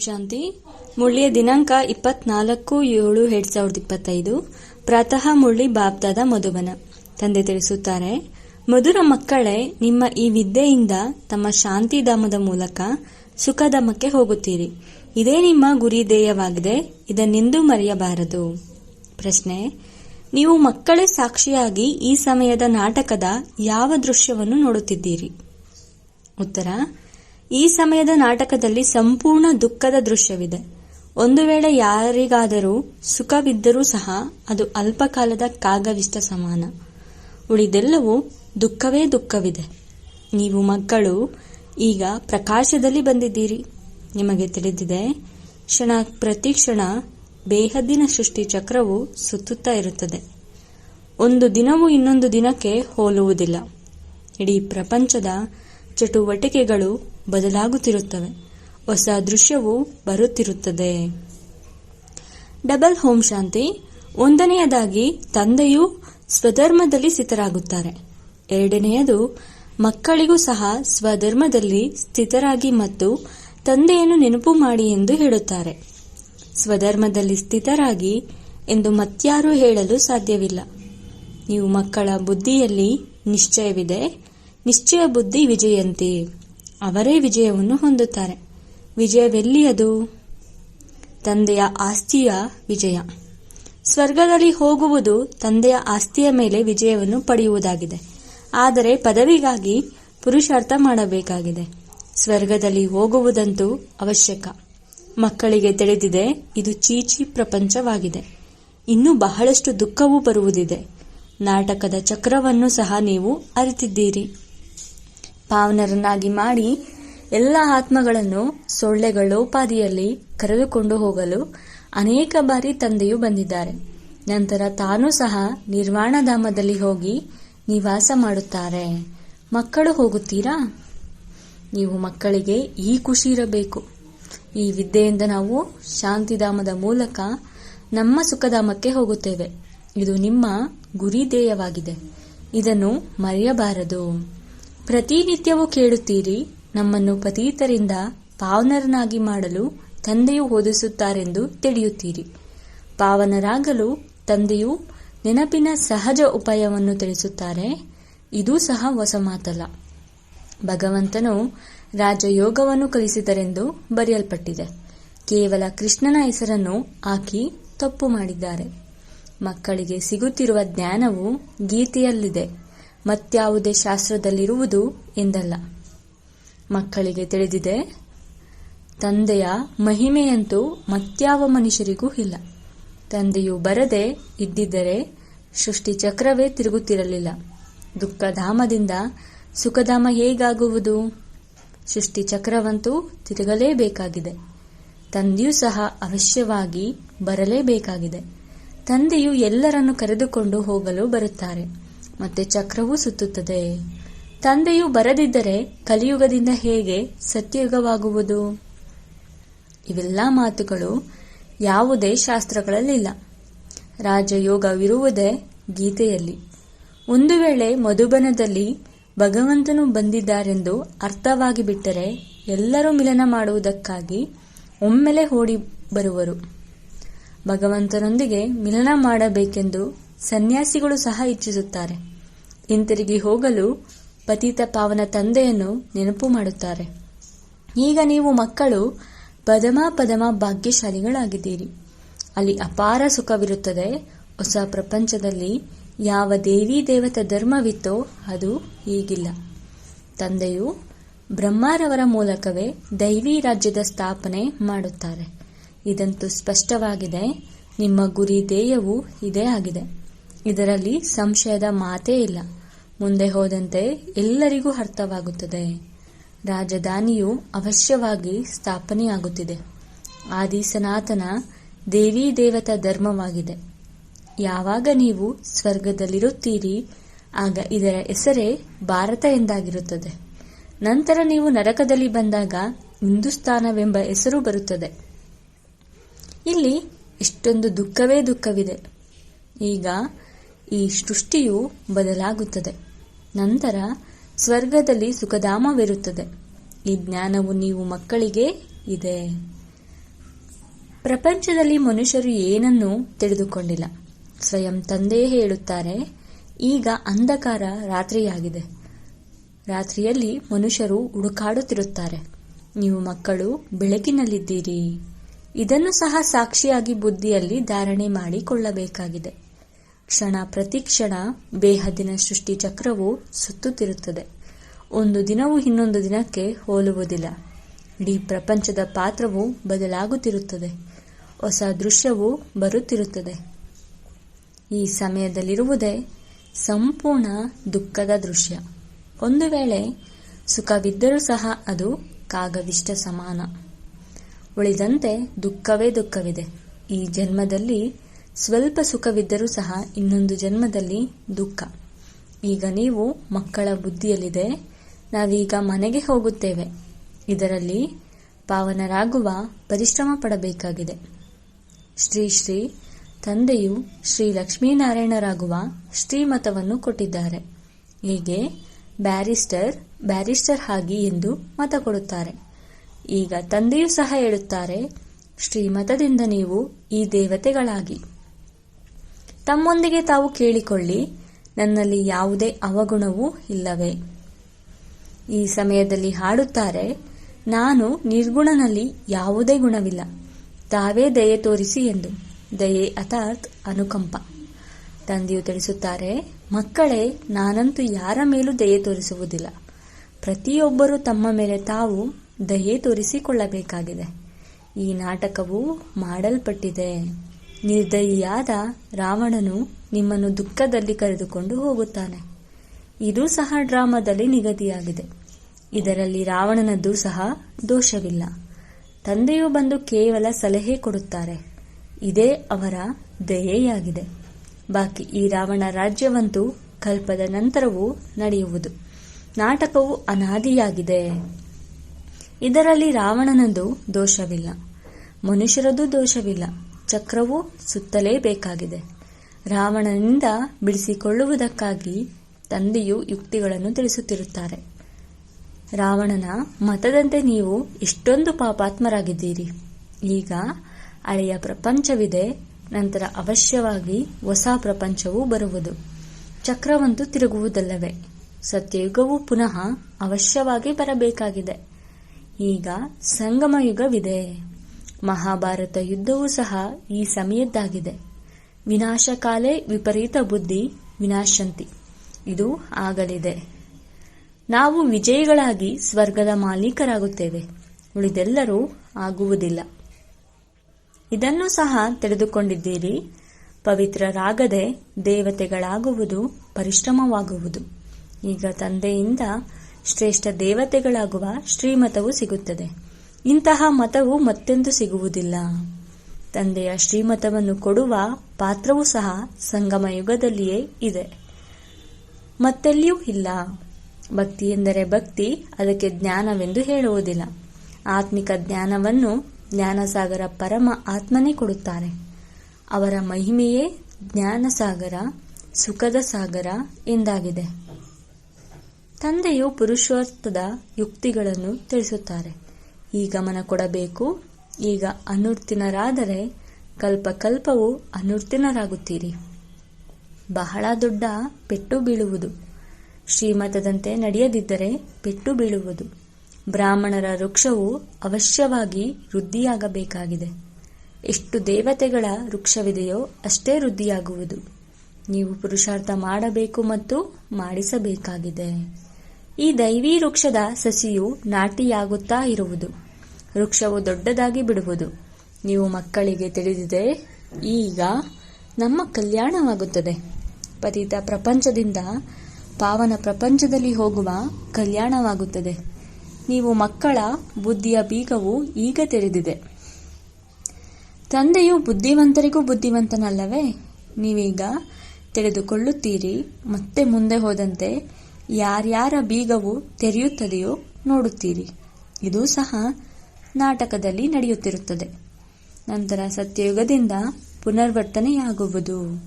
ಶಾಂತಿ. ಮುಳ್ಳಿಯ ದಿನಾಂಕ ಇಪ್ಪತ್ನಾಲ್ಕು ಏಳು ಎರಡ್ ಸಾವಿರದ ಇಪ್ಪತ್ತೈದು. ಪ್ರಾತಃ ಮುಳ್ಳಿ ಬಾಬ್ದಾದ ಮಧುಬನ. ತಂದೆ ತಿಳಿಸುತ್ತಾರೆ, ಮಧುರ ಮಕ್ಕಳೇ, ನಿಮ್ಮ ಈ ವಿದ್ಯೆಯಿಂದ ತಮ್ಮ ಶಾಂತಿಧಾಮದ ಮೂಲಕ ಸುಖಧಾಮಕ್ಕೆ ಹೋಗುತ್ತೀರಿ. ಇದೇ ನಿಮ್ಮ ಗುರಿ ಧ್ಯೇಯವಾಗಿದೆ ಇದನ್ನೆಂದೂ ಮರೆಯಬಾರದು. ಪ್ರಶ್ನೆ, ನೀವು ಮಕ್ಕಳೇ ಸಾಕ್ಷಿಯಾಗಿ ಈ ಸಮಯದ ನಾಟಕದ ಯಾವ ದೃಶ್ಯವನ್ನು ನೋಡುತ್ತಿದ್ದೀರಿ? ಉತ್ತರ ಈ ಸಮಯದ ನಾಟಕದಲ್ಲಿ ಸಂಪೂರ್ಣ ದುಃಖದ ದೃಶ್ಯವಿದೆ. ಒಂದು ವೇಳೆ ಯಾರಿಗಾದರೂ ಸುಖವಿದ್ದರೂ ಸಹ ಅದು ಅಲ್ಪಕಾಲದ ಕಾಗವಿಷ್ಟ ಸಮಾನ. ಉಳಿದೆಲ್ಲವೂ ದುಃಖವೇ ದುಃಖವಿದೆ. ನೀವು ಮಕ್ಕಳು, ಈಗ ಪ್ರಕಾಶದಲ್ಲಿ ಬಂದಿದ್ದೀರಿ. ನಿಮಗೆ ತಿಳಿದಿದೆ, ಕ್ಷಣ ಪ್ರತಿ ಕ್ಷಣ ಬೇಹದ್ದಿನ ಸೃಷ್ಟಿ ಚಕ್ರವು ಸುತ್ತುತ್ತಾ ಇರುತ್ತದೆ. ಒಂದು ದಿನವೂ ಇನ್ನೊಂದು ದಿನಕ್ಕೆ ಹೋಲುವುದಿಲ್ಲ. ಇಡೀ ಪ್ರಪಂಚದ ಚಟುವಟಿಕೆಗಳು ಬದಲಾಗುತ್ತಿರುತ್ತವೆ. ಹೊಸ ದೃಶ್ಯವು ಬರುತ್ತಿರುತ್ತದೆ. ಡಬಲ್ ಹೋಮ್ ಶಾಂತಿ. ಒಂದನೆಯದಾಗಿ, ತಂದೆಯು ಸ್ವಧರ್ಮದಲ್ಲಿ ಸ್ಥಿತರಾಗುತ್ತಾರೆ. ಎರಡನೆಯದು, ಮಕ್ಕಳಿಗೂ ಸಹ ಸ್ವಧರ್ಮದಲ್ಲಿ ಸ್ಥಿತರಾಗಿ ಮತ್ತು ತಂದೆಯನ್ನು ನೆನಪು ಮಾಡಿ ಎಂದು ಹೇಳುತ್ತಾರೆ. ಸ್ವಧರ್ಮದಲ್ಲಿ ಸ್ಥಿತರಾಗಿ ಎಂದು ಮತ್ಯಾರೂ ಹೇಳಲು ಸಾಧ್ಯವಿಲ್ಲ. ನೀವು ಮಕ್ಕಳ ಬುದ್ಧಿಯಲ್ಲಿ ನಿಶ್ಚಯವಿದೆ. ನಿಶ್ಚಯ ಬುದ್ಧಿ ವಿಜಯಂತಿ. ಅವರೇ ವಿಜಯವನ್ನು ಹೊಂದುತ್ತಾರೆ. ವಿಜಯವೆಲ್ಲಿಯದು? ತಂದೆಯ ಆಸ್ತಿಯ ವಿಜಯ. ಸ್ವರ್ಗದಲ್ಲಿ ಹೋಗುವುದು ತಂದೆಯ ಆಸ್ತಿಯ ಮೇಲೆ ವಿಜಯವನ್ನು ಪಡೆಯುವುದಾಗಿದೆ. ಆದರೆ ಪದವಿಗಾಗಿ ಪುರುಷಾರ್ಥ ಮಾಡಬೇಕಾಗಿದೆ. ಸ್ವರ್ಗದಲ್ಲಿ ಹೋಗುವುದಂತೂ ಅವಶ್ಯಕ. ಮಕ್ಕಳಿಗೆ ತಿಳಿದಿದೆ, ಇದು ಚೀಚಿ ಪ್ರಪಂಚವಾಗಿದೆ. ಇನ್ನೂ ಬಹಳಷ್ಟು ದುಃಖವೂ ಬರುವುದಿದೆ. ನಾಟಕದ ಚಕ್ರವನ್ನು ಸಹ ನೀವು ಅರಿತಿದ್ದೀರಿ. ಪಾವನರನ್ನಾಗಿ ಮಾಡಿ ಎಲ್ಲ ಆತ್ಮಗಳನ್ನು ಸೊಳ್ಳೆಗಳೋಪಾದಿಯಲ್ಲಿ ಕರೆದುಕೊಂಡು ಹೋಗಲು ಅನೇಕ ಬಾರಿ ತಂದೆಯು ಬಂದಿದ್ದಾರೆ. ನಂತರ ತಾನೂ ಸಹ ನಿರ್ವಾಣಧಾಮದಲ್ಲಿ ಹೋಗಿ ನಿವಾಸ ಮಾಡುತ್ತಾರೆ. ಮಕ್ಕಳು ಹೋಗುತ್ತೀರಾ? ನೀವು ಮಕ್ಕಳಿಗೆ ಈ ಖುಷಿ ಇರಬೇಕು. ಈ ವಿದ್ಯೆಯಿಂದ ನಾವು ಶಾಂತಿಧಾಮದ ಮೂಲಕ ನಮ್ಮ ಸುಖಧಾಮಕ್ಕೆ ಹೋಗುತ್ತೇವೆ. ಇದು ನಿಮ್ಮ ಗುರಿ ಇದನ್ನು ಮರೆಯಬಾರದು. ಪ್ರತಿನಿತ್ಯವೂ ಕೇಳುತ್ತೀರಿ, ನಮ್ಮನ್ನು ಪತೀತರಿಂದ ಪಾವನರನಾಗಿ ಮಾಡಲು ತಂದೆಯು ಓದಿಸುತ್ತಾರೆಂದು ತಿಳಿಯುತ್ತೀರಿ. ಪಾವನರಾಗಲು ತಂದೆಯು ನೆನಪಿನ ಸಹಜ ಉಪಾಯವನ್ನು ತಿಳಿಸುತ್ತಾರೆ, ಇದೂ ಸಹ ಹೊಸ ಮಾತಲ್ಲ. ಭಗವಂತನು ರಾಜಯೋಗವನ್ನು ಕಲಿಸಿದರೆಂದು ಬರೆಯಲ್ಪಟ್ಟಿದೆ. ಕೇವಲ ಕೃಷ್ಣನ ಹೆಸರನ್ನು ಹಾಕಿ ತಪ್ಪು ಮಾಡಿದ್ದಾರೆ. ಮಕ್ಕಳಿಗೆ ಸಿಗುತ್ತಿರುವ ಜ್ಞಾನವು ಗೀತೆಯಲ್ಲಿದೆ. ಮತ್ಯಾವುದೇ ಶಾಸ್ತ್ರದಲ್ಲಿರುವುದು ಎಂದಲ್ಲ. ಮಕ್ಕಳಿಗೆ ತಿಳಿದಿದೆ, ತಂದೆಯ ಮಹಿಮೆಯಂತೂ ಮತ್ಯಾವ ಮನುಷ್ಯರಿಗೂ ಇಲ್ಲ. ತಂದೆಯು ಬರದೆ ಇದ್ದಿದ್ದರೆ ಸೃಷ್ಟಿ ಚಕ್ರವೇ ತಿರುಗುತ್ತಿರಲಿಲ್ಲ. ದುಃಖಧಾಮದಿಂದ ಸುಖಧಾಮ ಹೇಗಾಗುವುದು? ಸೃಷ್ಟಿ ಚಕ್ರವಂತೂ ತಿರುಗಲೇಬೇಕಾಗಿದೆ. ತಂದೆಯೂ ಸಹ ಅವಶ್ಯವಾಗಿ ಬರಲೇಬೇಕಾಗಿದೆ. ತಂದೆಯು ಎಲ್ಲರನ್ನು ಕರೆದುಕೊಂಡು ಹೋಗಲು ಬರುತ್ತಾರೆ. ಮತ್ತೆ ಚಕ್ರವೂ ಸುತ್ತುತ್ತದೆ. ತಂದೆಯು ಬರದಿದ್ದರೆ ಕಲಿಯುಗದಿಂದ ಹೇಗೆ ಸತ್ಯಯುಗವಾಗುವುದು? ಇವೆಲ್ಲ ಮಾತುಗಳು ಯಾವುದೇ ಶಾಸ್ತ್ರಗಳಲ್ಲಿಲ್ಲ. ರಾಜಯೋಗವಿರುವುದೇ ಗೀತೆಯಲ್ಲಿ. ಒಂದು ವೇಳೆ ಮಧುಬನದಲ್ಲಿ ಭಗವಂತನು ಬಂದಿದ್ದಾರೆಂದು ಅರ್ಥವಾಗಿ ಬಿಟ್ಟರೆ ಎಲ್ಲರೂ ಮಿಲನ ಮಾಡುವುದಕ್ಕಾಗಿ ಒಮ್ಮೆಲೆ ಓಡಿ ಬರುವರು. ಭಗವಂತನೊಂದಿಗೆ ಮಿಲನ ಮಾಡಬೇಕೆಂದು ಸನ್ಯಾಸಿಗಳು ಸಹ ಇಚ್ಛಿಸುತ್ತಾರೆ. ಹಿಂತಿರುಗಿ ಹೋಗಲು ಪತಿತ ಪಾವನ ತಂದೆಯನ್ನು ನೆನಪು ಮಾಡುತ್ತಾರೆ. ಈಗ ನೀವು ಮಕ್ಕಳು ಪದಮ ಪದಮ ಭಾಗ್ಯಶಾಲಿಗಳಾಗಿದ್ದೀರಿ. ಅಲ್ಲಿ ಅಪಾರ ಸುಖವಿರುತ್ತದೆ. ಹೊಸ ಪ್ರಪಂಚದಲ್ಲಿ ಯಾವ ದೇವಿ ದೇವತ ಧರ್ಮವಿತ್ತೋ ಅದು ಈಗಿಲ್ಲ ತಂದೆಯು ಬ್ರಹ್ಮರವರ ಮೂಲಕವೇ ದೈವಿ ರಾಜ್ಯದ ಸ್ಥಾಪನೆ ಮಾಡುತ್ತಾರೆ. ಇದಂತೂ ಸ್ಪಷ್ಟವಾಗಿದೆ. ನಿಮ್ಮ ಗುರಿ ಧ್ಯೇಯವು ಇದೇ ಆಗಿದೆ. ಇದರಲ್ಲಿ ಸಂಶಯದ ಮಾತೇ ಇಲ್ಲ. ಮುಂದೆ ಹೋದಂತೆ ಎಲ್ಲರಿಗೂ ಅರ್ಥವಾಗುತ್ತದೆ. ರಾಜಧಾನಿಯು ಅವಶ್ಯವಾಗಿ ಸ್ಥಾಪನೆಯಾಗುತ್ತಿದೆ. ಆದಿ ಸನಾತನ ದೇವಿ ದೇವತಾ ಧರ್ಮವಾಗಿದೆ. ಯಾವಾಗ ನೀವು ಸ್ವರ್ಗದಲ್ಲಿರುತ್ತೀರಿ, ಆಗ ಇದರ ಹೆಸರೇ ಭಾರತ ಎಂದಾಗಿರುತ್ತದೆ. ನಂತರ ನೀವು ನರಕದಲ್ಲಿ ಬಂದಾಗ ಹಿಂದೂಸ್ತಾನವೆಂಬ ಹೆಸರು ಬರುತ್ತದೆ. ಇಲ್ಲಿ ಇಷ್ಟೊಂದು ದುಃಖವೇ ದುಃಖವಿದೆ. ಈಗ ಈ ಸೃಷ್ಟಿಯು ಬದಲಾಗುತ್ತದೆ. ನಂತರ ಸ್ವರ್ಗದಲ್ಲಿ ಸುಖಧಾಮವಿರುತ್ತದೆ. ಈ ಜ್ಞಾನವು ನೀವು ಮಕ್ಕಳಿಗೆ ಇದೆ. ಪ್ರಪಂಚದಲ್ಲಿ ಮನುಷ್ಯರು ಏನನ್ನೂ ತಿಳಿದುಕೊಂಡಿಲ್ಲ. ಸ್ವಯಂ ತಂದೆಯೇ ಹೇಳುತ್ತಾರೆ, ಈಗ ಅಂಧಕಾರ ರಾತ್ರಿಯಾಗಿದೆ. ರಾತ್ರಿಯಲ್ಲಿ ಮನುಷ್ಯರು ಹುಡುಕಾಡುತ್ತಿರುತ್ತಾರೆ. ನೀವು ಮಕ್ಕಳು ಬೆಳಕಿನಲ್ಲಿದ್ದೀರಿ. ಇದನ್ನು ಸಹ ಸಾಕ್ಷಿಯಾಗಿ ಬುದ್ಧಿಯಲ್ಲಿ ಧಾರಣೆ ಮಾಡಿಕೊಳ್ಳಬೇಕಾಗಿದೆ. ಕ್ಷಣ ಪ್ರತಿ ಕ್ಷಣ ಬೇಹದ್ದಿನ ಸೃಷ್ಟಿ ಚಕ್ರವು ಸುತ್ತುತ್ತಿರುತ್ತದೆ. ಒಂದು ದಿನವು ಇನ್ನೊಂದು ದಿನಕ್ಕೆ ಹೋಲುವುದಿಲ್ಲ. ಇಡೀ ಪ್ರಪಂಚದ ಪಾತ್ರವು ಬದಲಾಗುತ್ತಿರುತ್ತದೆ. ಹೊಸ ದೃಶ್ಯವು ಬರುತ್ತಿರುತ್ತದೆ. ಈ ಸಮಯದಲ್ಲಿರುವುದೇ ಸಂಪೂರ್ಣ ದುಃಖದ ದೃಶ್ಯ. ಒಂದು ವೇಳೆ ಸುಖವಿದ್ದರೂ ಸಹ ಅದು ಕಾಗವಿಷ್ಟ ಸಮಾನ. ಉಳಿದಂತೆ ದುಃಖವೇ ದುಃಖವಿದೆ. ಈ ಜನ್ಮದಲ್ಲಿ ಸ್ವಲ್ಪ ಸುಖವಿದ್ದರೂ ಸಹ ಇನ್ನೊಂದು ಜನ್ಮದಲ್ಲಿ ದುಃಖ. ಈಗ ನೀವು ಮಕ್ಕಳ ಬುದ್ಧಿಯಲ್ಲಿದೆ, ನಾವೀಗ ಮನೆಗೆ ಹೋಗುತ್ತೇವೆ. ಇದರಲ್ಲಿ ಪಾವನರಾಗುವ ಪರಿಶ್ರಮ ಪಡಬೇಕಾಗಿದೆ. ಶ್ರೀ ಶ್ರೀ ತಂದೆಯು ಶ್ರೀ ಲಕ್ಷ್ಮೀನಾರಾಯಣರಾಗುವ ಶ್ರೀಮತವನ್ನು ಕೊಟ್ಟಿದ್ದಾರೆ. ಹೀಗೆ ಬ್ಯಾರಿಸ್ಟರ್ ಬ್ಯಾರಿಸ್ಟರ್ ಆಗಿ ಎಂದು ಮತ ಕೊಡುತ್ತಾರೆ. ಈಗ ತಂದೆಯೂ ಸಹ ಹೇಳುತ್ತಾರೆ, ಶ್ರೀಮತದಿಂದ ನೀವು ಈ ದೇವತೆಗಳಾಗಿ. ತಮ್ಮೊಂದಿಗೆ ತಾವು ಕೇಳಿಕೊಳ್ಳಿ, ನನ್ನಲ್ಲಿ ಯಾವುದೇ ಅವಗುಣವೂ ಇಲ್ಲವೇ? ಈ ಸಮಯದಲ್ಲಿ ಹಾಡುತ್ತಾರೆ, ನಾನು ನಿರ್ಗುಣನಲ್ಲಿ ಯಾವುದೇ ಗುಣವಿಲ್ಲ, ತಾವೇ ದಯೆ ತೋರಿಸಿ ಎಂದು. ದಯೆ ಅಥಾತ್ ಅನುಕಂಪ. ತಂದೆಯು ತಿಳಿಸುತ್ತಾರೆ, ಮಕ್ಕಳೇ, ನಾನಂತೂ ಯಾರ ಮೇಲೂ ದಯೆ ತೋರಿಸುವುದಿಲ್ಲ. ಪ್ರತಿಯೊಬ್ಬರೂ ತಮ್ಮ ಮೇಲೆ ತಾವು ದಯೆ ತೋರಿಸಿಕೊಳ್ಳಬೇಕಾಗಿದೆ. ಈ ನಾಟಕವು ಮಾಡಲ್ಪಟ್ಟಿದೆ. ನಿರ್ದಯಿಯಾದ ರಾವಣನು ನಿಮ್ಮನ್ನು ದುಃಖದಲ್ಲಿ ಕರೆದುಕೊಂಡು ಹೋಗುತ್ತಾನೆ. ಇದು ಸಹ ಡ್ರಾಮಾದಲ್ಲಿ ನಿಗದಿಯಾಗಿದೆ. ಇದರಲ್ಲಿ ರಾವಣನದ್ದು ಸಹ ದೋಷವಿಲ್ಲ. ತಂದೆಯು ಬಂದು ಕೇವಲ ಸಲಹೆ ಕೊಡುತ್ತಾರೆ. ಇದೇ ಅವರ ದಯೆಯಾಗಿದೆ. ಬಾಕಿ ಈ ರಾವಣ ರಾಜ್ಯವಂತೂ ಕಲ್ಪದ ನಂತರವೂ ನಡೆಯುವುದು. ನಾಟಕವು ಅನಾದಿಯಾಗಿದೆ. ಇದರಲ್ಲಿ ರಾವಣನದು ದೋಷವಿಲ್ಲ. ಮನುಷ್ಯರದು ದೋಷವಿಲ್ಲ. ಚಕ್ರವು ಸುತ್ತಲೇಬೇಕಾಗಿದೆ. ರಾವಣನಿಂದ ಬಿಡಿಸಿಕೊಳ್ಳುವುದಕ್ಕಾಗಿ ತಂದೆಯು ಯುಕ್ತಿಗಳನ್ನು ತಿಳಿಸುತ್ತಿರುತ್ತಾರೆ. ರಾವಣನ ಮತದಂತೆ ನೀವು ಎಷ್ಟೊಂದು ಪಾಪಾತ್ಮರಾಗಿದ್ದೀರಿ. ಈಗ ಹಳೆಯ ಪ್ರಪಂಚವಿದೆ, ನಂತರ ಅವಶ್ಯವಾಗಿ ಹೊಸ ಪ್ರಪಂಚವೂ ಬರುವುದು. ಚಕ್ರವಂತೂ ತಿರುಗುವುದಲ್ಲವೇ, ಸತ್ಯಯುಗವು ಪುನಃ ಅವಶ್ಯವಾಗಿ ಬರಬೇಕಾಗಿದೆ. ಈಗ ಸಂಗಮ ಯುಗವಿದೆ ಮಹಾಭಾರತ ಯುದ್ಧವೂ ಸಹ ಈ ಸಮಯದ್ದಾಗಿದೆ. ವಿನಾಶಕಾಲೇ ವಿಪರೀತ ಬುದ್ಧಿ, ವಿನಾಶಂತಿ. ಇದು ಆಗಲಿದೆ. ನಾವು ವಿಜಯಿಗಳಾಗಿ ಸ್ವರ್ಗದ ಮಾಲೀಕರಾಗುತ್ತೇವೆ. ಉಳಿದೆಲ್ಲರೂ ಆಗುವುದಿಲ್ಲ. ಇದನ್ನು ಸಹ ತಿಳಿದುಕೊಂಡಿದ್ದೀರಿ. ಪವಿತ್ರರಾಗದೆ ದೇವತೆಗಳಾಗುವುದು ಪರಿಶ್ರಮವಾಗುವುದು. ಈಗ ತಂದೆಯಿಂದ ಶ್ರೇಷ್ಠ ದೇವತೆಗಳಾಗುವ ಶ್ರೀಮತವು ಸಿಗುತ್ತದೆ. ಇಂತಹ ಮತವು ಮತ್ತೆಂದು ಸಿಗುವುದಿಲ್ಲ. ತಂದೆಯ ಶ್ರೀಮತವನ್ನು ಕೊಡುವ ಪಾತ್ರವೂ ಸಹ ಸಂಗಮ ಯುಗದಲ್ಲಿಯೇ ಇದೆ. ಮತ್ತೆಲ್ಲಿಯೂ ಇಲ್ಲ. ಭಕ್ತಿ ಎಂದರೆ ಭಕ್ತಿ, ಅದಕ್ಕೆ ಜ್ಞಾನವೆಂದು ಹೇಳುವುದಿಲ್ಲ. ಆತ್ಮಿಕ ಜ್ಞಾನವನ್ನು ಜ್ಞಾನಸಾಗರ ಪರಮ ಆತ್ಮನೇ ಕೊಡುತ್ತಾರೆ. ಅವರ ಮಹಿಮೆಯೇ ಜ್ಞಾನಸಾಗರ, ಸುಖದ ಸಾಗರ ಎಂದಾಗಿದೆ. ತಂದೆಯು ಪುರುಷಾರ್ಥದ ಯುಕ್ತಿಗಳನ್ನು ತಿಳಿಸುತ್ತಾರೆ. ಈ ಗಮನ ಕೊಡಬೇಕು. ಈಗ ಅನುರ್ತಿನರಾದರೆ ಕಲ್ಪಕಲ್ಪವು ಅನುರ್ತಿನರಾಗುತ್ತೀರಿ. ಬಹಳ ದೊಡ್ಡ ಪೆಟ್ಟು ಬೀಳುವುದು. ಶ್ರೀಮತದಂತೆ ನಡೆಯದಿದ್ದರೆ ಪೆಟ್ಟು ಬೀಳುವುದು. ಬ್ರಾಹ್ಮಣರ ವೃಕ್ಷವು ಅವಶ್ಯವಾಗಿ ವೃದ್ಧಿಯಾಗಬೇಕಾಗಿದೆ. ಎಷ್ಟು ದೇವತೆಗಳ ವೃಕ್ಷವಿದೆಯೋ ಅಷ್ಟೇ ವೃದ್ಧಿಯಾಗುವುದು. ನೀವು ಪುರುಷಾರ್ಥ ಮಾಡಬೇಕು ಮತ್ತು ಮಾಡಿಸಬೇಕಾಗಿದೆ. ಈ ದೈವೀ ವೃಕ್ಷದ ಸಸಿಯು ನಾಟಿಯಾಗುತ್ತಾ ಇರುವುದು. ವೃಕ್ಷವು ದೊಡ್ಡದಾಗಿ ಬಿಡುವುದು. ನೀವು ಮಕ್ಕಳಿಗೆ ತಿಳಿದಿದೆ, ಈಗ ನಮ್ಮ ಕಲ್ಯಾಣವಾಗುತ್ತದೆ. ಪತಿತ ಪ್ರಪಂಚದಿಂದ ಪಾವನ ಪ್ರಪಂಚದಲ್ಲಿ ಹೋಗುವ ಕಲ್ಯಾಣವಾಗುತ್ತದೆ. ನೀವು ಮಕ್ಕಳ ಬುದ್ಧಿಯ ಬೀಗವು ಈಗ ತೆರೆದಿದೆ ತಂದೆಯು ಬುದ್ಧಿವಂತರಿಗೂ ಬುದ್ಧಿವಂತನಲ್ಲವೇ? ನೀವೀಗ ತಿಳಿದುಕೊಳ್ಳುತ್ತೀರಿ, ಮತ್ತೆ ಮುಂದೆ ಹೋದಂತೆ ಯಾರ್ಯಾರ ಬೀಗವು ತೆರೆಯುತ್ತದೆಯೋ ನೋಡುತ್ತೀರಿ. ಇದು ಸಹ ನಾಟಕದಲ್ಲಿ ನಡೆಯುತ್ತಿರುತ್ತದೆ. ನಂತರ ಸತ್ಯಯುಗದಿಂದ ಪುನರ್ವರ್ತನೆಯಾಗುವುದು.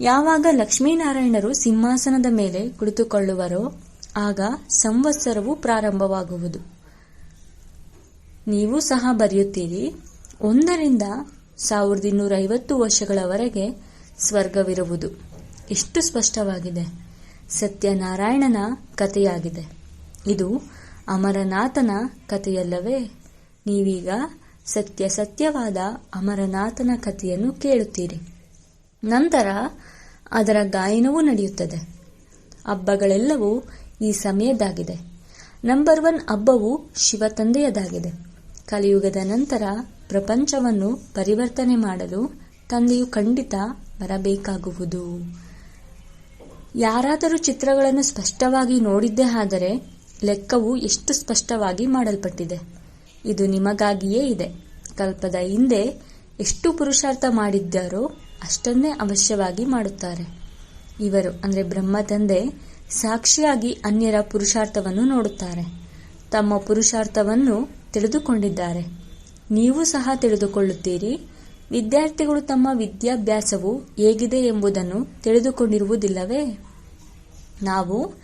ಯಾವಾಗ ಲಕ್ಷ್ಮೀನಾರಾಯಣರು ಸಿಂಹಾಸನದ ಮೇಲೆ ಕುಳಿತುಕೊಳ್ಳುವರೋ, ಆಗ ಸಂವತ್ಸರವು ಪ್ರಾರಂಭವಾಗುವುದು. ನೀವು ಸಹ ಬರೆಯುತ್ತೀರಿ, ಒಂದರಿಂದ ಸಾವಿರದ ಇನ್ನೂರ ಐವತ್ತು ವರ್ಷಗಳವರೆಗೆ ಸ್ವರ್ಗವಿರುವುದು. ಎಷ್ಟು ಸ್ಪಷ್ಟವಾಗಿದೆ. ಸತ್ಯನಾರಾಯಣನ ಕಥೆಯಾಗಿದೆ. ಇದು ಅಮರನಾಥನ ಕಥೆಯಲ್ಲವೇ? ನೀವೀಗ ಸತ್ಯ ಸತ್ಯವಾದ ಅಮರನಾಥನ ಕಥೆಯನ್ನು ಕೇಳುತ್ತೀರಿ. ನಂತರ ಅದರ ಗಾಯನವೂ ನಡೆಯುತ್ತದೆ. ಹಬ್ಬಗಳೆಲ್ಲವೂ ಈ ಸಮಯದ್ದಾಗಿದೆ ನಂಬರ್ ಒನ್ ಹಬ್ಬವು ಶಿವತಂದೆಯದಾಗಿದೆ. ಕಲಿಯುಗದ ನಂತರ ಪ್ರಪಂಚವನ್ನು ಪರಿವರ್ತನೆ ಮಾಡಲು ತಂದೆಯು ಖಂಡಿತ ಬರಬೇಕಾಗುವುದು. ಯಾರಾದರೂ ಚಿತ್ರಗಳನ್ನು ಸ್ಪಷ್ಟವಾಗಿ ನೋಡಿದ್ದೇ ಆದರೆ ಲೆಕ್ಕವು ಎಷ್ಟು ಸ್ಪಷ್ಟವಾಗಿ ಮಾಡಲ್ಪಟ್ಟಿದೆ. ಇದು ನಿಮಗಾಗಿಯೇ ಇದೆ. ಕಲ್ಪದ ಹಿಂದೆ ಎಷ್ಟು ಪುರುಷಾರ್ಥ ಮಾಡಿದ್ದಾರೋ ಅಷ್ಟನ್ನೇ ಅವಶ್ಯವಾಗಿ ಮಾಡುತ್ತಾರೆ. ಇವರು, ಅಂದರೆ ಬ್ರಹ್ಮ ತಂದೆ, ಸಾಕ್ಷಿಯಾಗಿ ಅನ್ಯರ ಪುರುಷಾರ್ಥವನ್ನು ನೋಡುತ್ತಾರೆ. ತಮ್ಮ ಪುರುಷಾರ್ಥವನ್ನು ತಿಳಿದುಕೊಂಡಿದ್ದಾರೆ. ನೀವು ಸಹ ತಿಳಿದುಕೊಳ್ಳುತ್ತೀರಿ. ವಿದ್ಯಾರ್ಥಿಗಳು ತಮ್ಮ ವಿದ್ಯಾಭ್ಯಾಸವು ಹೇಗಿದೆ ಎಂಬುದನ್ನು ತಿಳಿದುಕೊಂಡಿರುವುದಿಲ್ಲವೇ? ನಾವು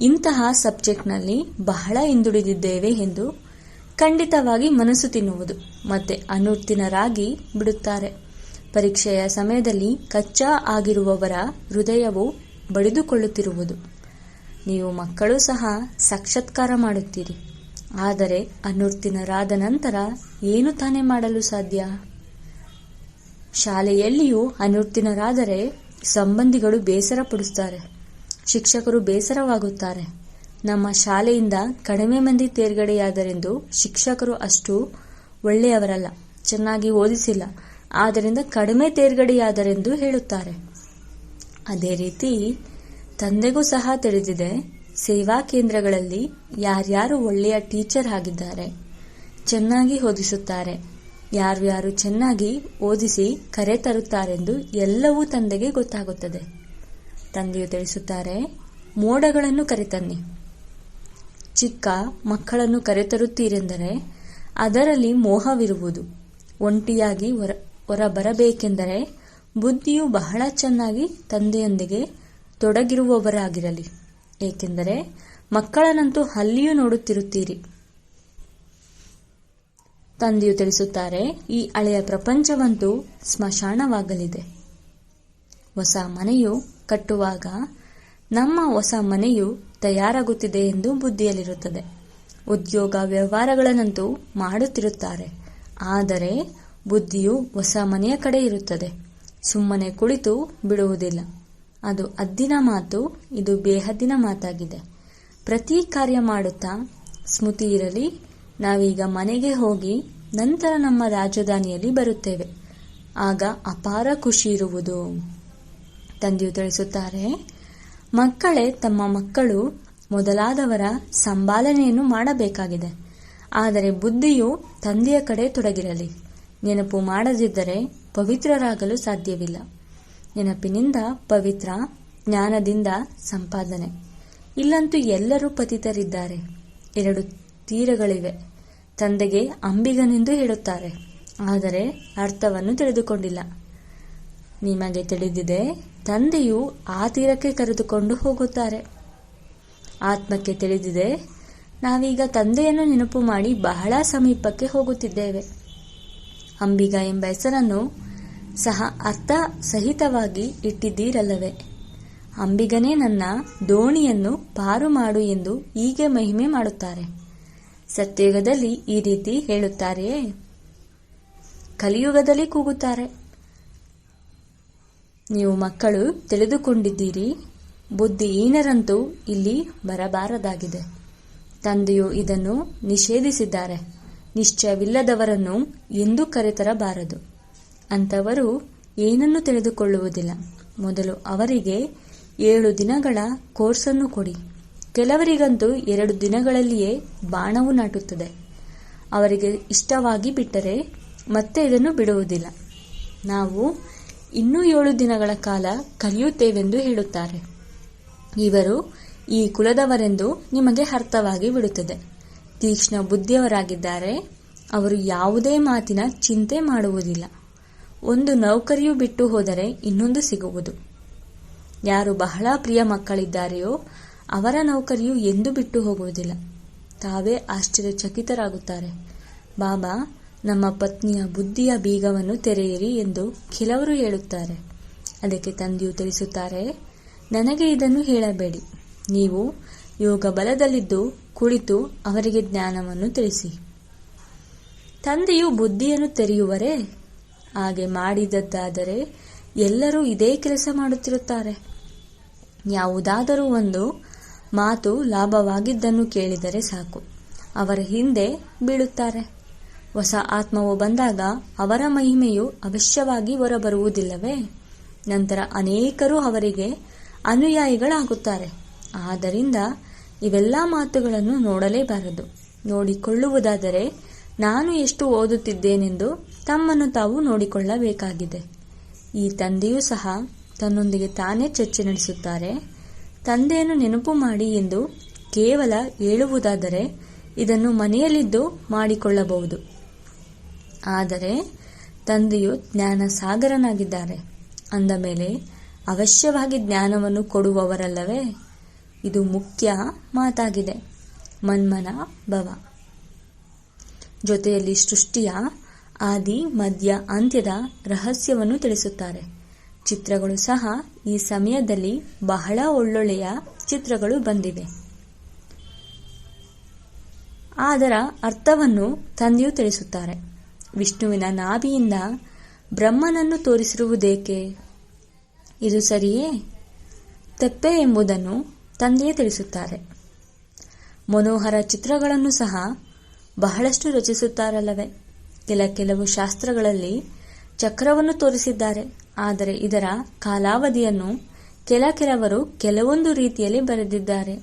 ಇಂತಹ ಸಬ್ಜೆಕ್ಟ್ನಲ್ಲಿ ಬಹಳ ಹಿಂದುಳಿದಿದ್ದೇವೆ ಎಂದು ಖಂಡಿತವಾಗಿ ಮನಸ್ಸು ತಿನ್ನುವುದು, ಮತ್ತೆ ಅನುತ್ತೀರ್ಣರಾಗಿ ಬಿಡುತ್ತಾರೆ. ಪರೀಕ್ಷೆಯ ಸಮಯದಲ್ಲಿ ಕಚ್ಚಾ ಆಗಿರುವವರ ಹೃದಯವು ಬಡಿದುಕೊಳ್ಳುತ್ತಿರುವುದು. ನೀವು ಮಕ್ಕಳು ಸಹ ಸಾಕ್ಷಾತ್ಕಾರ ಮಾಡುತ್ತೀರಿ. ಆದರೆ ಅನುರ್ತಿನರಾದ ನಂತರ ಏನು ತಾನೇ ಮಾಡಲು ಸಾಧ್ಯ? ಶಾಲೆಯಲ್ಲಿಯೂ ಅನುತ್ತೀರ್ಣರಾದರೆ ಸಂಬಂಧಿಗಳು ಬೇಸರ ಪಡಿಸುತ್ತಾರೆ ಶಿಕ್ಷಕರು ಬೇಸರವಾಗುತ್ತಾರೆ. ನಮ್ಮ ಶಾಲೆಯಿಂದ ಕಡಿಮೆ ಮಂದಿ ತೇರ್ಗಡೆಯಾದರೆಂದು ಶಿಕ್ಷಕರು ಅಷ್ಟು ಒಳ್ಳೆಯವರಲ್ಲ. ಚೆನ್ನಾಗಿ ಓದಿಸಿಲ್ಲ. ಆದ್ದರಿಂದ ಕಡಿಮೆ ತೇರ್ಗಡೆಯಾದರೆಂದು ಹೇಳುತ್ತಾರೆ. ಅದೇ ರೀತಿ ತಂದೆಗೂ ಸಹ ತಿಳಿದಿದೆ, ಸೇವಾ ಕೇಂದ್ರಗಳಲ್ಲಿ ಯಾರ್ಯಾರು ಒಳ್ಳೆಯ ಟೀಚರ್ ಆಗಿದ್ದಾರೆ, ಚೆನ್ನಾಗಿ ಓದಿಸುತ್ತಾರೆ. ಯಾರ್ಯಾರು ಚೆನ್ನಾಗಿ ಓದಿಸಿ ಕರೆ ತರುತ್ತಾರೆಂದು ಎಲ್ಲವೂ ತಂದೆಗೆ ಗೊತ್ತಾಗುತ್ತದೆ. ತಂದೆಯು ತಿಳಿಸುತ್ತಾರೆ, ಮೋಡಗಳನ್ನು ಕರೆತನ್ನಿ. ಚಿಕ್ಕ ಮಕ್ಕಳನ್ನು ಕರೆತರುತ್ತೀರೆಂದರೆ ಅದರಲ್ಲಿ ಮೋಹವಿರುವುದು. ಒಂಟಿಯಾಗಿ ಹೊರ, ಹೊರಬರಬೇಕೆಂದರೆ ಬುದ್ಧಿಯು ಬಹಳ ಚೆನ್ನಾಗಿ ತಂದೆಯೊಂದಿಗೆ ತೊಡಗಿರುವವರಾಗಿರಲಿ. ಏಕೆಂದರೆ ಮಕ್ಕಳನ್ನಂತೂ ಅಲ್ಲಿಯೂ ನೋಡುತ್ತಿರುತ್ತೀರಿ. ತಂದೆಯು ತಿಳಿಸುತ್ತಾರೆ, ಈ ಹಳೆಯ ಪ್ರಪಂಚವಂತೂ ಸ್ಮಶಾನವಾಗಲಿದೆ. ಹೊಸ ಮನೆಯು ಕಟ್ಟುವಾಗ ನಮ್ಮ ಹೊಸ ಮನೆಯು ತಯಾರಾಗುತ್ತಿದೆ ಎಂದು ಬುದ್ಧಿಯಲ್ಲಿರುತ್ತದೆ. ಉದ್ಯೋಗ ವ್ಯವಹಾರಗಳನ್ನಂತೂ ಮಾಡುತ್ತಿರುತ್ತಾರೆ. ಆದರೆ ಬುದ್ಧಿಯು ಹೊಸ ಮನೆಯ ಕಡೆ ಇರುತ್ತದೆ. ಸುಮ್ಮನೆ ಕುಳಿತು ಬಿಡುವುದಿಲ್ಲ. ಅದು ಅದ್ದಿನ ಮಾತು, ಇದು ಬೇಹದ್ದಿನ ಮಾತಾಗಿದೆ. ಪ್ರತಿ ಕಾರ್ಯ ಮಾಡುತ್ತಾ ಸ್ಮೃತಿ ಇರಲಿ ನಾವೀಗ ಮನೆಗೆ ಹೋಗಿ ನಂತರ ನಮ್ಮ ರಾಜಧಾನಿಯಲ್ಲಿ ಬರುತ್ತೇವೆ. ಆಗ ಅಪಾರ ಖುಷಿ ಇರುವುದು. ತಂದೆಯು ತಿಳಿಸುತ್ತಾರೆ, ಮಕ್ಕಳೇ, ತಮ್ಮ ಮಕ್ಕಳು ಮೊದಲಾದವರ ಸಂಭಾಲನೆಯನ್ನು ಮಾಡಬೇಕಾಗಿದೆ. ಆದರೆ ಬುದ್ಧಿಯು ತಂದೆಯ ಕಡೆ ತೊಡಗಿರಲಿ. ನೆನಪು ಮಾಡದಿದ್ದರೆ ಪವಿತ್ರರಾಗಲು ಸಾಧ್ಯವಿಲ್ಲ. ನೆನಪಿನಿಂದ ಪವಿತ್ರ ಜ್ಞಾನದಿಂದ ಸಂಪಾದನೆ. ಇಲ್ಲಂತೂ ಎಲ್ಲರೂ ಪತಿತರಿದ್ದಾರೆ. ಎರಡು ತೀರಗಳಿವೆ. ತಂದೆಗೆ ಅಂಬಿಗನೆಂದು ಹೇಳುತ್ತಾರೆ. ಆದರೆ ಅರ್ಥವನ್ನು ತಿಳಿದುಕೊಂಡಿಲ್ಲ. ನಿಮಗೆ ತಿಳಿದಿದೆ, ತಂದೆಯು ಆ ತೀರಕ್ಕೆ ಕರೆದುಕೊಂಡು ಹೋಗುತ್ತಾರೆ. ಆತ್ಮಕ್ಕೆ ತಿಳಿದಿದೆ, ನಾವೀಗ ತಂದೆಯನ್ನು ನೆನಪು ಮಾಡಿ ಬಹಳ ಸಮೀಪಕ್ಕೆ ಹೋಗುತ್ತಿದ್ದೇವೆ. ಅಂಬಿಗ ಎಂಬ ಹೆಸರನ್ನು ಸಹ ಅರ್ಥ ಸಹಿತವಾಗಿ ಇಟ್ಟಿದ್ದೀರಲ್ಲವೇ? ಅಂಬಿಗನೇ ನನ್ನ ದೋಣಿಯನ್ನು ಪಾರು ಮಾಡು ಎಂದು ಹೀಗೆ ಮಹಿಮೆ ಮಾಡುತ್ತಾರೆ. ಸತ್ಯಯುಗದಲ್ಲಿ ಈ ರೀತಿ ಹೇಳುತ್ತಾರೆಯೇ? ಕಲಿಯುಗದಲ್ಲಿ ಕೂಗುತ್ತಾರೆ. ನೀವು ಮಕ್ಕಳು ತಿಳಿದುಕೊಂಡಿದ್ದೀರಿ ಬುದ್ಧಿಹೀನರಂತೂ ಇಲ್ಲಿ ಬರಬಾರದಾಗಿದೆ. ತಂದೆಯು ಇದನ್ನು ನಿಷೇಧಿಸಿದ್ದಾರೆ. ನಿಶ್ಚಯವಿಲ್ಲದವರನ್ನು ಎಂದೂ ಕರೆತರಬಾರದು. ಅಂತವರು ಏನನ್ನು ತಿಳಿದುಕೊಳ್ಳುವುದಿಲ್ಲ. ಮೊದಲು ಅವರಿಗೆ ಏಳು ದಿನಗಳ ಕೋರ್ಸನ್ನು ಕೊಡಿ. ಕೆಲವರಿಗಂತೂ ಎರಡು ದಿನಗಳಲ್ಲಿಯೇ ಬಾಣವು ನಾಟುತ್ತದೆ. ಅವರಿಗೆ ಇಷ್ಟವಾಗಿ ಬಿಟ್ಟರೆ ಮತ್ತೆ ಇದನ್ನು ಬಿಡುವುದಿಲ್ಲ. ನಾವು ಇನ್ನೂ ಏಳು ದಿನಗಳ ಕಾಲ ಕಲಿಯುತ್ತೇವೆಂದು ಹೇಳುತ್ತಾರೆ. ಇವರು ಈ ಕುಲದವರೆಂದು ನಿಮಗೆ ಅರ್ಥವಾಗಿ ಬಿಡುತ್ತದೆ. ತೀಕ್ಷ್ಣ ಬುದ್ಧಿಯವರಾಗಿದ್ದಾರೆ. ಅವರು ಯಾವುದೇ ಮಾತಿನ ಚಿಂತೆ ಮಾಡುವುದಿಲ್ಲ. ಒಂದು ನೌಕರಿಯು ಬಿಟ್ಟು ಹೋದರೆ ಇನ್ನೊಂದು ಸಿಗುವುದು. ಯಾರು ಬಹಳ ಪ್ರಿಯ ಮಕ್ಕಳಿದ್ದಾರೆಯೋ ಅವರ ನೌಕರಿಯು ಎಂದೂ ಬಿಟ್ಟು ಹೋಗುವುದಿಲ್ಲ. ತಾವೇ ಆಶ್ಚರ್ಯಚಕಿತರಾಗುತ್ತಾರೆ. ಬಾಬಾ, ನಮ್ಮ ಪತ್ನಿಯ ಬುದ್ಧಿಯ ಬೀಗವನ್ನು ತೆರೆಯಿರಿ ಎಂದು ಕೆಲವರು ಹೇಳುತ್ತಾರೆ. ಅದಕ್ಕೆ ತಂದೆಯು ತಿಳಿಸುತ್ತಾರೆ, ನನಗೆ ಇದನ್ನು ಹೇಳಬೇಡಿ. ನೀವು ಯೋಗ ಬಲದಲ್ಲಿದ್ದು ಕುಳಿತು ಅವರಿಗೆ ಜ್ಞಾನವನ್ನು ತಿಳಿಸಿ. ತಂದೆಯು ಬುದ್ಧಿಯನ್ನು ತೆರೆಯುವರೇ? ಹಾಗೆ ಮಾಡಿದದ್ದಾದರೆ ಎಲ್ಲರೂ ಇದೇ ಕೆಲಸ ಮಾಡುತ್ತಿರುತ್ತಾರೆ. ಯಾವುದಾದರೂ ಒಂದು ಮಾತು ಲಾಭವಾಗಿದ್ದನ್ನು ಕೇಳಿದರೆ ಸಾಕು. ಅವರ ಹಿಂದೆ ಬೀಳುತ್ತಾರೆ. ಹೊಸ ಆತ್ಮವು ಬಂದಾಗ ಅವರ ಮಹಿಮೆಯು ಅವಶ್ಯವಾಗಿ ಹೊರಬರುವುದಿಲ್ಲವೇ? ನಂತರ ಅನೇಕರು ಅವರಿಗೆ ಅನುಯಾಯಿಗಳಾಗುತ್ತಾರೆ. ಆದ್ದರಿಂದ ಇವೆಲ್ಲ ಮಾತುಗಳನ್ನು ನೋಡಲೇಬಾರದು. ನೋಡಿಕೊಳ್ಳುವುದಾದರೆ ನಾನು ಎಷ್ಟು ಓದುತ್ತಿದ್ದೇನೆಂದು ತಮ್ಮನ್ನು ತಾವು ನೋಡಿಕೊಳ್ಳಬೇಕಾಗಿದೆ. ಈ ತಂದೆಯೂ ಸಹ ತನ್ನೊಂದಿಗೆ ತಾನೇ ಚರ್ಚೆ ನಡೆಸುತ್ತಾರೆ. ತಂದೆಯನ್ನು ನೆನಪು ಮಾಡಿ ಎಂದು ಕೇವಲ ಹೇಳುವುದಾದರೆ ಇದನ್ನು ಮನೆಯಲ್ಲಿದ್ದು ಮಾಡಿಕೊಳ್ಳಬಹುದು. ಆದರೆ ತಂದೆಯು ಜ್ಞಾನ ಸಾಗರನಾಗಿದ್ದಾರೆ ಅಂದ ಮೇಲೆ, ಅವಶ್ಯವಾಗಿ ಜ್ಞಾನವನ್ನು ಕೊಡುವವರಲ್ಲವೇ? ಇದು ಮುಖ್ಯ ಮಾತಾಗಿದೆ. ಮನ್ಮನ ಭವ. ಜೊತೆಯಲ್ಲಿ ಸೃಷ್ಟಿಯ ಆದಿ, ಮಧ್ಯ, ಅಂತ್ಯದ ರಹಸ್ಯವನ್ನು ತಿಳಿಸುತ್ತಾರೆ. ಚಿತ್ರಗಳು ಸಹ ಈ ಸಮಯದಲ್ಲಿ ಬಹಳ ಒಳ್ಳೊಳ್ಳೆಯ ಚಿತ್ರಗಳು ಬಂದಿವೆ. ಅದರ ಅರ್ಥವನ್ನು ತಂದೆಯು ತಿಳಿಸುತ್ತಾರೆ. ವಿಷ್ಣುವಿನ ನಾಭಿಯಿಂದ ಬ್ರಹ್ಮನನ್ನು ತೋರಿಸಿರುವುದೇಕೆ? ಇದು ಸರಿಯೇ? ತೆಪ್ಪೆ ಎಂಬುದನ್ನು ತಂದೆಯೇ ತಿಳಿಸುತ್ತಾರೆ. ಮನೋಹರ ಚಿತ್ರಗಳನ್ನು ಸಹ ಬಹಳಷ್ಟು ರಚಿಸುತ್ತಾರಲ್ಲವೇ? ಕೆಲ, ಕೆಲವು ಶಾಸ್ತ್ರಗಳಲ್ಲಿ ಚಕ್ರವನ್ನು ತೋರಿಸಿದ್ದಾರೆ. ಆದರೆ ಇದರ ಕಾಲಾವಧಿಯನ್ನು ಕೆಲ ಕೆಲವರು ಕೆಲವೊಂದು ರೀತಿಯಲ್ಲಿ ಬರೆದಿದ್ದಾರೆ.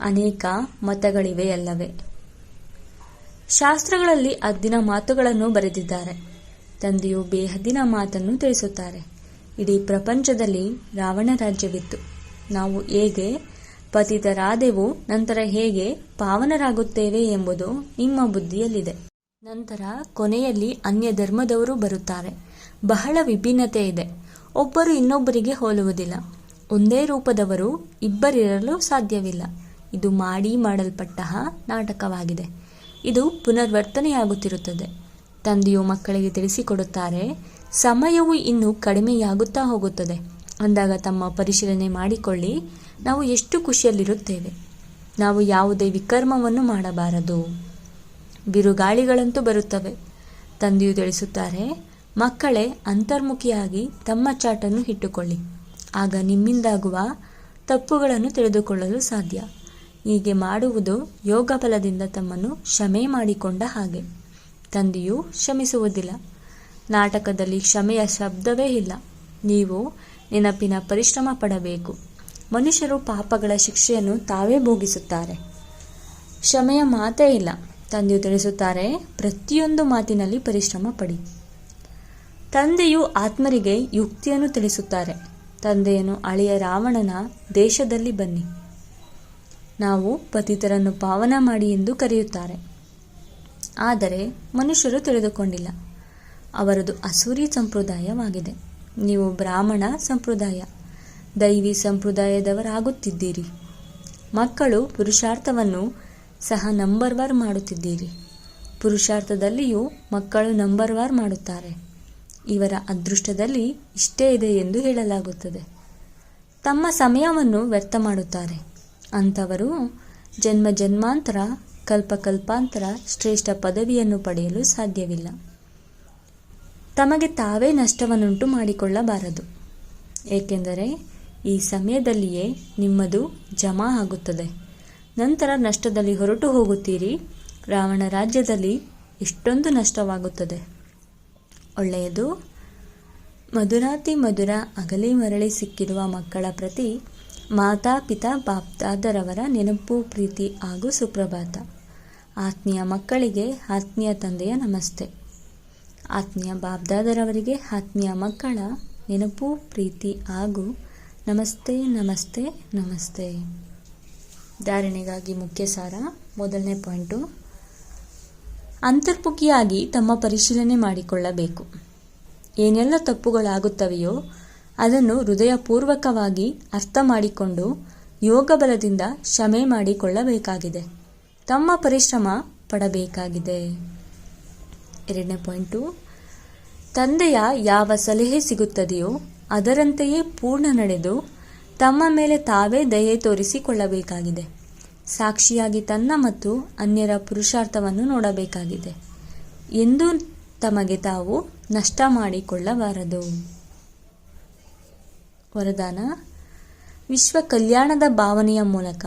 ಅನೇಕ ಮತಗಳಿವೆಯಲ್ಲವೇ ಶಾಸ್ತ್ರಗಳಲ್ಲಿ ಅದ್ದಿನ ಮಾತುಗಳನ್ನು ಬರೆದಿದ್ದಾರೆ. ತಂದೆಯು ಬೇಹದ್ದಿನ ಮಾತನ್ನು ತಿಳಿಸುತ್ತಾರೆ. ಇಡೀ ಪ್ರಪಂಚದಲ್ಲಿ ರಾವಣ ರಾಜ್ಯವಿತ್ತು. ನಾವು ಹೇಗೆ ಪತಿತರಾದೆವು, ನಂತರ ಹೇಗೆ ಪಾವನರಾಗುತ್ತೇವೆ ಎಂಬುದು ನಿಮ್ಮ ಬುದ್ಧಿಯಲ್ಲಿದೆ. ನಂತರ ಕೊನೆಯಲ್ಲಿ ಅನ್ಯ ಧರ್ಮದವರು ಬರುತ್ತಾರೆ. ಬಹಳ ವಿಭಿನ್ನತೆ ಇದೆ. ಒಬ್ಬರು ಇನ್ನೊಬ್ಬರಿಗೆ ಹೋಲುವುದಿಲ್ಲ. ಒಂದೇ ರೂಪದವರು ಇಬ್ಬರಿರಲು ಸಾಧ್ಯವಿಲ್ಲ. ಇದು ಮಾಡಿ ಮಾಡಲ್ಪಟ್ಟ ನಾಟಕವಾಗಿದೆ. ಇದು ಪುನರ್ವರ್ತನೆಯಾಗುತ್ತಿರುತ್ತದೆ. ತಂದೆಯು ಮಕ್ಕಳಿಗೆ ತಿಳಿಸಿಕೊಡುತ್ತಾರೆ, ಸಮಯವು ಇನ್ನೂ ಕಡಿಮೆಯಾಗುತ್ತಾ ಹೋಗುತ್ತದೆ. ಅಂದಾಗ ತಮ್ಮ ಪರಿಶೀಲನೆ ಮಾಡಿಕೊಳ್ಳಿ. ನಾವು ಎಷ್ಟು ಖುಷಿಯಲ್ಲಿರುತ್ತೇವೆ. ನಾವು ಯಾವುದೇ ವಿಕರ್ಮವನ್ನು ಮಾಡಬಾರದು. ಬಿರುಗಾಳಿಗಳಂತೂ ಬರುತ್ತವೆ. ತಂದೆಯು ತಿಳಿಸುತ್ತಾರೆ, ಮಕ್ಕಳೇ, ಅಂತರ್ಮುಖಿಯಾಗಿ ತಮ್ಮ ಚಾಟನ್ನು ಇಟ್ಟುಕೊಳ್ಳಿ. ಆಗ ನಿಮ್ಮಿಂದಾಗುವ ತಪ್ಪುಗಳನ್ನು ತಿಳಿದುಕೊಳ್ಳಲು ಸಾಧ್ಯ. ಹೀಗೆ ಮಾಡುವುದು ಯೋಗ ಬಲದಿಂದ ತಮ್ಮನ್ನು ಕ್ಷಮೆ ಮಾಡಿಕೊಂಡ ಹಾಗೆ. ತಂದೆಯು ಕ್ಷಮಿಸುವುದಿಲ್ಲ. ನಾಟಕದಲ್ಲಿ ಕ್ಷಮೆಯ ಶಬ್ದವೇ ಇಲ್ಲ. ನೀವು ನೆನಪಿನ ಪರಿಶ್ರಮ ಪಡಬೇಕು. ಮನುಷ್ಯರು ಪಾಪಗಳ ಶಿಕ್ಷೆಯನ್ನು ತಾವೇ ಭೋಗಿಸುತ್ತಾರೆ. ಕ್ಷಮೆಯ ಮಾತೇ ಇಲ್ಲ. ತಂದೆಯು ತಿಳಿಸುತ್ತಾರೆ, ಪ್ರತಿಯೊಂದು ಮಾತಿನಲ್ಲಿ ಪರಿಶ್ರಮ ಪಡಿ. ತಂದೆಯು ಆತ್ಮರಿಗೆ ಯುಕ್ತಿಯನ್ನು ತಿಳಿಸುತ್ತಾರೆ. ತಂದೆಯನ್ನು ಅಳಿಯ ರಾವಣನ ದೇಶದಲ್ಲಿ ಬನ್ನಿ. ನಾವು ಪತಿತರನ್ನು ಪಾವನ ಮಾಡಿ ಎಂದು ಕರೆಯುತ್ತಾರೆ. ಆದರೆ ಮನುಷ್ಯರು ತಿಳಿದುಕೊಂಡಿಲ್ಲ. ಅವರದು ಅಸೂರಿ ಸಂಪ್ರದಾಯವಾಗಿದೆ. ನೀವು ಬ್ರಾಹ್ಮಣ ಸಂಪ್ರದಾಯ, ದೈವಿ ಸಂಪ್ರದಾಯದವರಾಗುತ್ತಿದ್ದೀರಿ. ಮಕ್ಕಳು ಪುರುಷಾರ್ಥವನ್ನು ಸಹ ನಂಬರ್ ವಾರ್ ಮಾಡುತ್ತಿದ್ದೀರಿ. ಪುರುಷಾರ್ಥದಲ್ಲಿಯೂ ಮಕ್ಕಳು ನಂಬರ್ ವಾರ್ ಮಾಡುತ್ತಾರೆ. ಇವರ ಅದೃಷ್ಟದಲ್ಲಿ ಇಷ್ಟೇ ಇದೆ ಎಂದು ಹೇಳಲಾಗುತ್ತದೆ. ತಮ್ಮ ಸಮಯವನ್ನು ವ್ಯರ್ಥ ಮಾಡುತ್ತಾರೆ. ಅಂಥವರು ಜನ್ಮ ಜನ್ಮಾಂತರ ಕಲ್ಪಕಲ್ಪಾಂತರ ಶ್ರೇಷ್ಠ ಪದವಿಯನ್ನು ಪಡೆಯಲು ಸಾಧ್ಯವಿಲ್ಲ. ತಮಗೆ ತಾವೇ ನಷ್ಟವನ್ನುಂಟು ಮಾಡಿಕೊಳ್ಳಬಾರದು. ಏಕೆಂದರೆ ಈ ಸಮಯದಲ್ಲಿಯೇ ನಿಮ್ಮದು ಜಮಾ ಆಗುತ್ತದೆ. ನಂತರ ನಷ್ಟದಲ್ಲಿ ಹೊರಟು ಹೋಗುತ್ತೀರಿ. ರಾವಣ ರಾಜ್ಯದಲ್ಲಿ ಇಷ್ಟೊಂದು ನಷ್ಟವಾಗುತ್ತದೆ. ಒಳ್ಳೆಯದು. ಮಧುರಾತಿ ಮಧುರ ಅಗಲಿ ಮರಳಿ ಸಿಕ್ಕಿರುವ ಮಕ್ಕಳ ಪ್ರತಿ ಮಾತಾ ಪಿತಾ ಬಾಪ್ದಾದರವರ ನೆನಪು, ಪ್ರೀತಿ ಹಾಗೂ ಸುಪ್ರಭಾತ. ಆತ್ಮೀಯ ಮಕ್ಕಳಿಗೆ ಆತ್ಮೀಯ ತಂದೆಯ ನಮಸ್ತೆ. ಆತ್ಮೀಯ ಬಾಬ್ದಾದರವರಿಗೆ ಆತ್ಮೀಯ ಮಕ್ಕಳ ನೆನಪು, ಪ್ರೀತಿ ಹಾಗೂ ನಮಸ್ತೆ ನಮಸ್ತೆ ನಮಸ್ತೆ. ಧಾರಣೆಗಾಗಿ ಮುಖ್ಯ ಸಾರ, ಮೊದಲನೇ ಪಾಯಿಂಟು. ಅಂತರ್ಮುಖಿಯಾಗಿ ತಮ್ಮ ಪರಿಶೀಲನೆ ಮಾಡಿಕೊಳ್ಳಬೇಕು. ಏನೆಲ್ಲ ತಪ್ಪುಗಳಾಗುತ್ತವೆಯೋ ಅದನ್ನು ಹೃದಯಪೂರ್ವಕವಾಗಿ ಅರ್ಥ ಮಾಡಿಕೊಂಡು ಯೋಗ ಬಲದಿಂದ ಕ್ಷಮೆ ಮಾಡಿಕೊಳ್ಳಬೇಕಾಗಿದೆ. ತಮ್ಮ ಪರಿಶ್ರಮ ಪಡಬೇಕಾಗಿದೆ. ಎರಡನೇ ಪಾಯಿಂಟು. ತಂದೆಯ ಯಾವ ಸಲಹೆ ಸಿಗುತ್ತದೆಯೋ ಅದರಂತೆಯೇ ಪೂರ್ಣ ನಡೆದು ತಮ್ಮ ಮೇಲೆ ತಾವೇ ದಯೆ ತೋರಿಸಿಕೊಳ್ಳಬೇಕಾಗಿದೆ. ಸಾಕ್ಷಿಯಾಗಿ ತನ್ನ ಮತ್ತು ಅನ್ಯರ ಪುರುಷಾರ್ಥವನ್ನು ನೋಡಬೇಕಾಗಿದೆ. ಎಂದು ತಮಗೆ ತಾವು ನಷ್ಟ ಮಾಡಿಕೊಳ್ಳಬಾರದು. ವರದಾನ. ವಿಶ್ವ ಕಲ್ಯಾಣದ ಭಾವನೆಯ ಮೂಲಕ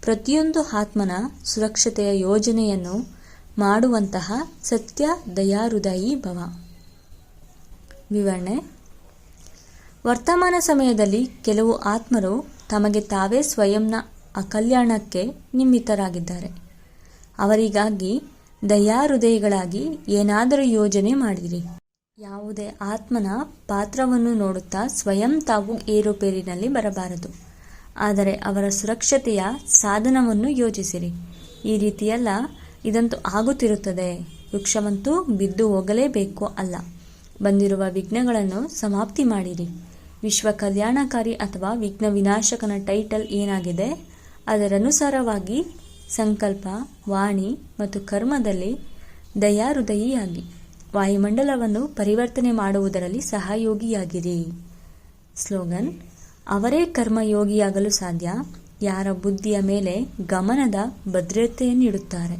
ಪ್ರತಿಯೊಂದು ಆತ್ಮನ ಸುರಕ್ಷತೆಯ ಯೋಜನೆಯನ್ನು ಮಾಡುವಂತಹ ಸತ್ಯ ದಯಾಹೃದಯಿ ಭವ. ವಿವರಣೆ. ವರ್ತಮಾನ ಸಮಯದಲ್ಲಿ ಕೆಲವು ಆತ್ಮರು ತಮಗೆ ತಾವೇ ಸ್ವಯಂನ ಅಕಲ್ಯಾಣಕ್ಕೆ ನಿಮಿತ್ತರಾಗಿದ್ದಾರೆ ಅವರಿಗಾಗಿ ದಯಾಹೃದಯಗಳಾಗಿ ಏನಾದರೂ ಯೋಜನೆ ಮಾಡಿರಿ ಯಾವುದೇ ಆತ್ಮನ ಪಾತ್ರವನ್ನು ನೋಡುತ್ತಾ ಸ್ವಯಂ ತಾವು ಏರುಪೇರಿನಲ್ಲಿ ಬರಬಾರದು. ಆದರೆ ಅವರ ಸುರಕ್ಷತೆಯ ಸಾಧನವನ್ನು ಯೋಚಿಸಿರಿ. ಈ ರೀತಿಯೆಲ್ಲ ಇದಂತೂ ಆಗುತ್ತಿರುತ್ತದೆ. ವೃಕ್ಷವಂತೂ ಬಿದ್ದು ಹೋಗಲೇಬೇಕು ಅಲ್ಲ. ಬಂದಿರುವ ವಿಘ್ನಗಳನ್ನು ಸಮಾಪ್ತಿ ಮಾಡಿರಿ. ವಿಶ್ವ ಕಲ್ಯಾಣಕಾರಿ ಅಥವಾ ವಿಘ್ನ ವಿನಾಶಕನ ಟೈಟಲ್ ಏನಾಗಿದೆ? ಅದರನುಸಾರವಾಗಿ ಸಂಕಲ್ಪ, ವಾಣಿ ಮತ್ತು ಕರ್ಮದಲ್ಲಿ ದಯಾಹೃದಯಿಯಾಗಿ ವಾಯುಮಂಡಲವನ್ನು ಪರಿವರ್ತನೆ ಮಾಡುವುದರಲ್ಲಿ ಸಹಯೋಗಿಯಾಗಿರಿ. ಸ್ಲೋಗನ್, ಅವರೇ ಕರ್ಮಯೋಗಿಯಾಗಲು ಸಾಧ್ಯ. ಯಾರ ಬುದ್ಧಿಯ ಮೇಲೆ ಗಮನದ ಭದ್ರತೆಯನ್ನಿಡುತ್ತಾರೆ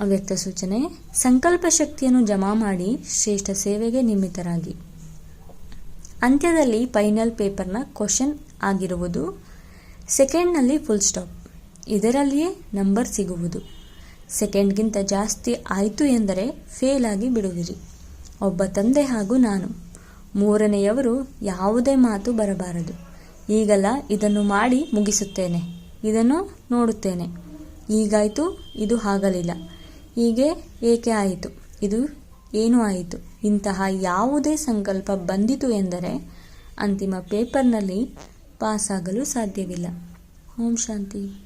ಅವ್ಯಕ್ತ ಸೂಚನೆ, ಸಂಕಲ್ಪ ಶಕ್ತಿಯನ್ನು ಜಮಾ ಮಾಡಿ ಶ್ರೇಷ್ಠ ಸೇವೆಗೆ ನಿಮಿತ್ತರಾಗಿ. ಅಂತ್ಯದಲ್ಲಿ ಫೈನಲ್ ಪೇಪರ್ನ ಕ್ವಶನ್ ಆಗಿರುವುದು. ಸೆಕೆಂಡ್ನಲ್ಲಿ ಫುಲ್ ಸ್ಟಾಪ್ ಇದರಲ್ಲಿಯೇ ನಂಬರ್ ಸಿಗುವುದು. ಸೆಕೆಂಡ್ಗಿಂತ ಜಾಸ್ತಿ ಆಯಿತು ಎಂದರೆ ಫೇಲ್ ಆಗಿ ಬಿಡುವಿರಿ. ಒಬ್ಬ ತಂದೆ ಹಾಗೂ ನಾನು. ಮೂರನೆಯವರು ಯಾವುದೇ ಮಾತು ಬರಬಾರದು. ಈಗಲ್ಲ ಇದನ್ನು ಮಾಡಿ ಮುಗಿಸುತ್ತೇನೆ. ಇದನ್ನು ನೋಡುತ್ತೇನೆ. ಈಗಾಯಿತು ಇದು ಆಗಲಿಲ್ಲ ಹೀಗೆ ಏಕೆ ಆಯಿತು? ಇದು ಏನು ಆಯಿತು. ಇಂತಹ ಯಾವುದೇ ಸಂಕಲ್ಪ ಬಂದಿತು ಎಂದರೆ ಅಂತಿಮ ಪೇಪರ್ನಲ್ಲಿ ಪಾಸಾಗಲು ಸಾಧ್ಯವಿಲ್ಲ. ಓಂ ಶಾಂತಿ.